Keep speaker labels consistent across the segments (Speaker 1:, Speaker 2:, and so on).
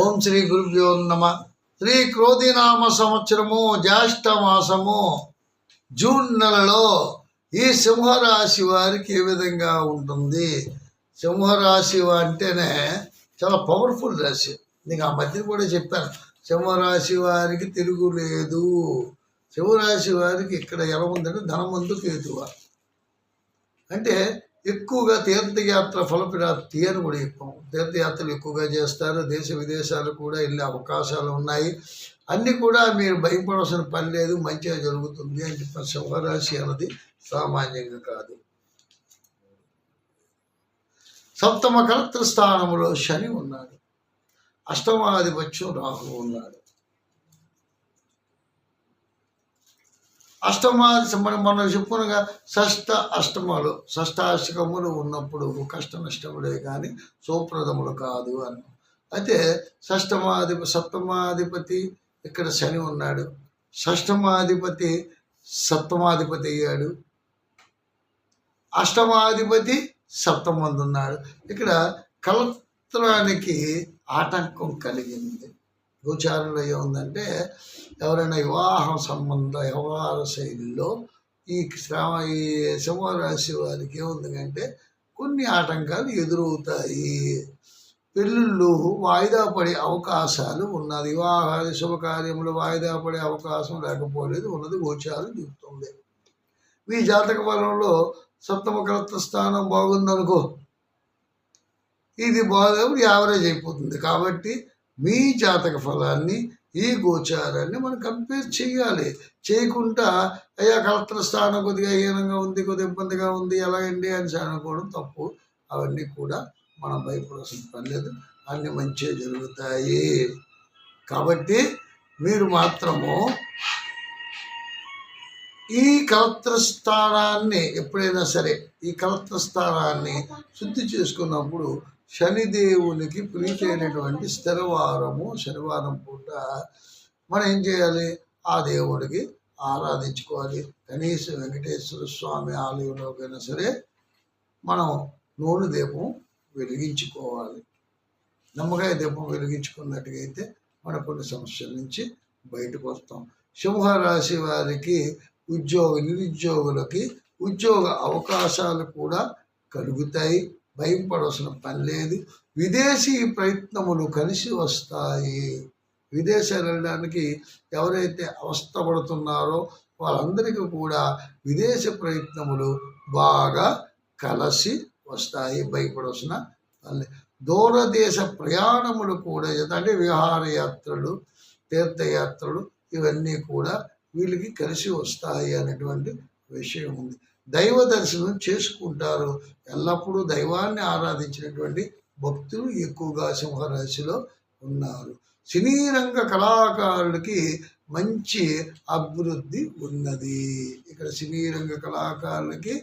Speaker 1: ఓం శ్రీ గురుభ్యో నమ. శ్రీ క్రోధినామ సంవత్సరము జ్యేష్ఠ మాసము జూన్ నెలలో ఈ సింహరాశి వారికి ఏ విధంగా ఉంటుంది? సింహరాశి అంటేనే చాలా పవర్ఫుల్ రాశి. నీకు ఆ మధ్య కూడా చెప్పాను. సింహరాశి వారికి తిరుగు లేదు. సింహరాశి వారికి ఇక్కడ ఎలా ఉందంటే ధనమందు కేతువ అంటే ఎక్కువగా తీర్థయాత్ర ఫలప్రాప్తి అని కూడా ఎక్కువ. తీర్థయాత్రలు ఎక్కువగా చేస్తారు. దేశ విదేశాలు కూడా వెళ్ళే అవకాశాలు ఉన్నాయి. అన్నీ కూడా మీరు భయపడాల్సిన పని లేదు. మంచిగా జరుగుతుంది అని చెప్పిన సింహరాశి అన్నది సామాన్యంగా కాదు. సప్తమ కలత్ర స్థానంలో శని ఉన్నాడు. అష్టమాధిపత్యం రాహు ఉన్నాడు. అష్టమాది మనం మనం చెప్పుకునగా షష్ట అష్టమాలు షష్టాష్టకములు ఉన్నప్పుడు కష్ట నష్టములే కానీ సుప్రదములు కాదు అని. అయితే షష్టమాధిప సప్తమాధిపతి ఇక్కడ శని ఉన్నాడు. షష్టమాధిపతి సప్తమాధిపతి అయ్యాడు. అష్టమాధిపతి సప్తమంది ఉన్నాడు. ఇక్కడ కలత్రానికి ఆటంకం కలిగింది. గోచారంలో ఏముందంటే ఎవరైనా వివాహం సంబంధ వ్యవహార శైలిలో ఈ శ్రావ ఈ సింహరాశి వారికి ఏముందంటే కొన్ని ఆటంకాలు ఎదురవుతాయి. పెళ్ళిళ్ళు వాయిదా పడే అవకాశాలు ఉన్నది. వివాహాది శుభకార్యములు వాయిదా పడే అవకాశం లేకపోలేదు ఉన్నది గోచారం చెబుతుంది. మీ జాతక బలంలో సప్తమ స్థానం బాగుందనుకో ఇది బాగా యావరేజ్ అయిపోతుంది. కాబట్టి మీ జాతక ఫలాన్ని ఈ గోచారాన్ని మనం కంపేర్ చేయాలి చేయకుండా అయ్యా కలెక్టర్ స్థానం కొద్దిగా హీనంగా ఉంది కొద్దిగా ఇబ్బందిగా ఉంది ఎలాగండి అని అనుకోవడం తప్పు. అవన్నీ కూడా మనం భయపడాల్సిన పని లేదు. అన్నీ మంచిగా జరుగుతాయి. కాబట్టి మీరు మాత్రము ఈ కలెక్టర్ స్థానాన్ని ఎప్పుడైనా సరే ఈ కలెక్టర్ స్థానాన్ని శుద్ధి చేసుకున్నప్పుడు శనిదేవునికి ప్రీతైనటువంటి స్థిరవారము శనివారం పూట మనం ఏం చేయాలి? ఆ దేవుడికి ఆరాధించుకోవాలి. కనీసం వెంకటేశ్వర స్వామి ఆలయంలోకైనా సరే మనం నూనె దీపం వెలిగించుకోవాలి. నమ్మకాయ దీపం వెలిగించుకున్నట్టుగైతే అయితే మన కొన్ని సమస్యల నుంచి బయటకు వస్తాం. సింహరాశి వారికి ఉద్యోగ నిరుద్యోగులకి ఉద్యోగ అవకాశాలు కూడా కలుగుతాయి. భయపడవలసిన పని లేదు. విదేశీ ప్రయత్నములు కలిసి వస్తాయి. విదేశాలు వెళ్ళడానికి ఎవరైతే అవస్థపడుతున్నారో వాళ్ళందరికీ కూడా విదేశ ప్రయత్నములు బాగా కలిసి వస్తాయి. భయపడవలసిన పని దూరదేశ ప్రయాణములు కూడా అంటే విహారయాత్రలు తీర్థయాత్రలు ఇవన్నీ కూడా వీళ్ళకి కలిసి వస్తాయి అనేటువంటి విషయం ఉంది. దైవ దర్శనం చేసుకుంటారు. ఎల్లప్పుడూ దైవాన్ని ఆరాధించినటువంటి భక్తులు ఎక్కువగా సింహరాశిలో ఉన్నారు. సినీ రంగ కళాకారుడికి మంచి అభివృద్ధి ఉన్నది. ఇక్కడ సినీ రంగ కళాకారులకి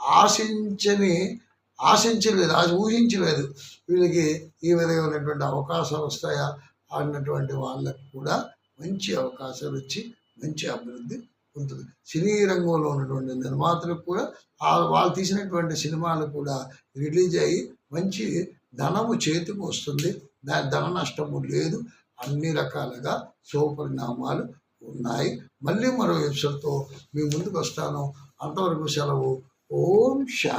Speaker 1: ఆశించని ఆశించలేదు ఆశ ఊహించలేదు. వీళ్ళకి ఈ విధమైనటువంటి అవకాశాలు వస్తాయా? అన్నటువంటి వాళ్ళకు కూడా మంచి అవకాశాలు వచ్చి మంచి అభివృద్ధి ఉంటుంది. సినీ రంగంలో ఉన్నటువంటి నిర్మాతలకు కూడా వాళ్ళు తీసినటువంటి సినిమాలు కూడా రిలీజ్ అయ్యి మంచి ధనము చేతికి వస్తుంది. దాని ధన నష్టము లేదు. అన్ని రకాలుగా శుభపరిణామాలు ఉన్నాయి. మళ్ళీ మరో ఎపిసోడ్తో మీ ముందుకు వస్తాను. అంతవరకు సెలవు. ఓం శాంతి.